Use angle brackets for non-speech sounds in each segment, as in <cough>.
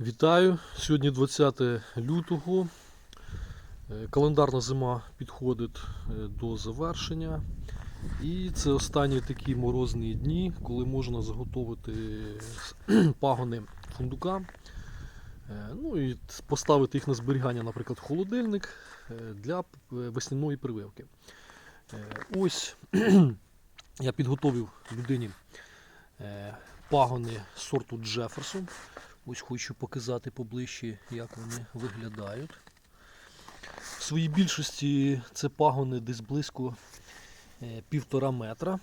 Вітаю! Сьогодні 20 лютого. Е, Календарна зима підходить е, до завершення. І це останні такі морозні дні, коли можна заготовити <clears throat> пагони фундука. Е, Ну і поставити їх на зберігання, наприклад, в холодильник для весняної прививки. Ось <clears throat> я підготовив людині пагони сорту Джеферсон. Ось хочу показати поближче, як вони виглядають. В своїй більшості це пагони десь близько е, півтора метра.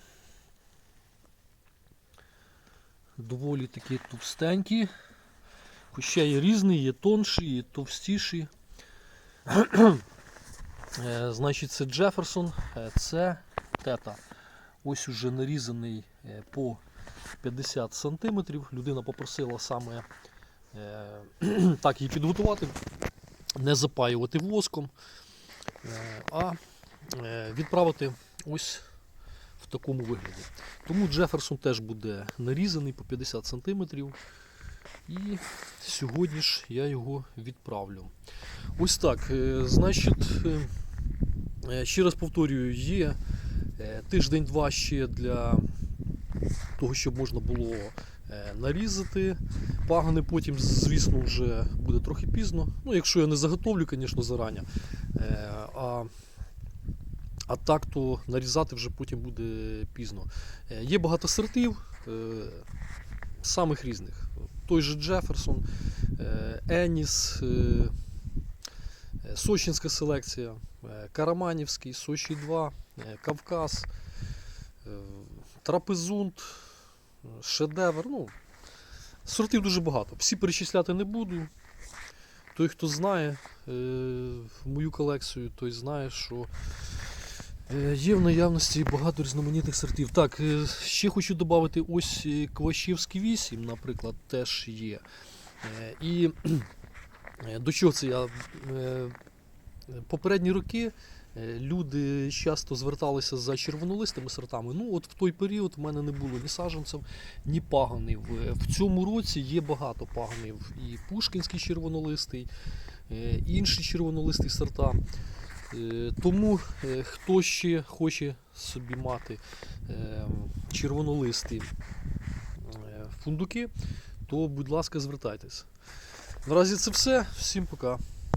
Доволі такі товстенькі. Хоча є різні, є тонші, є товстіші. <clears throat> Е, Значить, це Джеферсон, е, це тета. Ось уже нарізаний по 50 см. Людина попросила саме <clears throat> так її підготувати, не запаювати воском, е, а е, відправити ось в такому вигляді. Тому Джеферсон теж буде нарізаний по 50 см. І сьогодні ж я його відправлю. Ось так. е, Значить, е, е, ще раз повторюю, є е, тиждень-два ще для того, щоб можна було е, нарізати. Пагони потім, звісно, вже буде трохи пізно. Ну, якщо я не заготовлю, звісно, зарані. Е, А, а так, то нарізати вже потім буде пізно. Е, Є багато сортів, е, самих різних. Той же Джеферсон, Еніс, Сочинська селекція, Караманівський, Сочі 2, е, Кавказ, Трапезунт, е, Шедевр. Ну, сортів дуже багато. Всі перечисляти не буду. Той, хто знає е, мою колекцію, той знає, що е, є в наявності багато різноманітних сортів. Так, е, ще хочу додати ось е, Квашівський 8, наприклад, теж є. І до чого це я? Попередні роки люди часто зверталися за червонолистими сортами. Ну, от в той період в мене не було ні саджанців, ні паганів. Е, В цьому році є багато паганів. І Пушкінський червонолистий, е, інші червонолисті сорта. Е, Тому е, хто ще хоче собі мати е, червонолисті е, фундуки, то, будь ласка, звертайтесь. Наразі це все. Всім пока.